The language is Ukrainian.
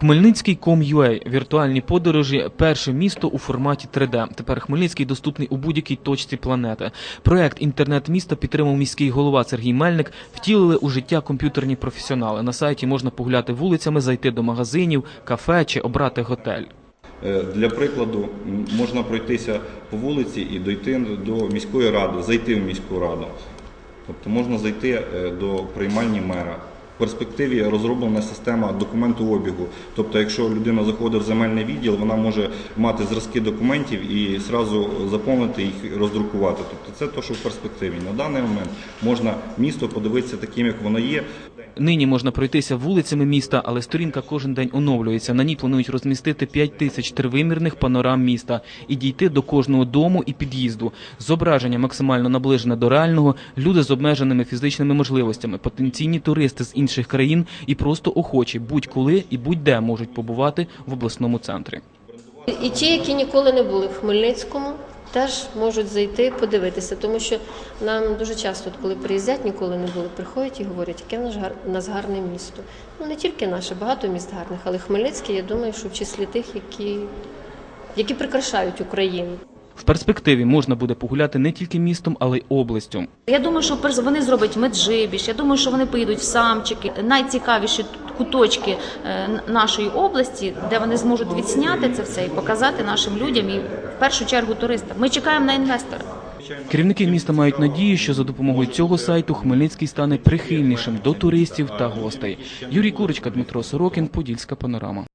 Хмельницький Com.ua – віртуальні подорожі – перше місто у форматі 3D. Тепер Хмельницький доступний у будь-якій точці планети. Проект інтернет міста підтримав міський голова Сергій Мельник. Втілили у життя комп'ютерні професіонали. На сайті можна погуляти вулицями, зайти до магазинів, кафе чи обрати готель. Е, Для прикладу, можна пройтися по вулиці і дойти до міської ради, зайти в міську раду. Тобто можна зайти е, до приймальні мера. Перспективі розроблена система документообігу. Тобто, якщо людина заходить в земельний відділ, вона може мати зразки документів і зразу заповнити їх роздрукувати. Тобто це те, що в перспективі. На даний момент можна місто подивитися таким, як воно є. Нині можна пройтися вулицями міста, але сторінка кожен день оновлюється. На ній планують розмістити 5 тисяч тривимірних панорам міста і дійти до кожного дому і під'їзду. Зображення максимально наближене до реального, люди з обмеженими фізичними можливостями, потенційні туристи з інших країн і просто охочі будь-коли і будь-де можуть побувати в обласному центрі. І ті, які ніколи не були в Хмельницькому, теж можуть зайти подивитися, тому що нам дуже часто, коли приїздять, ніколи не були, приходять і говорять, яке в нас гарне місто. Ну не тільки наше, багато міст гарних, але Хмельницький, я думаю, що в числі тих, які, які прикрашають Україну. В перспективі можна буде погуляти не тільки містом, але й областю. Я думаю, що вони зроблять меджибіж. Я думаю, що вони поїдуть в самчики. Найцікавіші куточки е, нашої області, де вони зможуть відсняти це все і показати нашим людям і в першу чергу туристам. Ми чекаємо на інвестора. Керівники міста мають надію, що за допомогою цього сайту Хмельницький стане прихильнішим до туристів та гостей. Юрій Курочка, Дмитро Сорокін, Подільська панорама.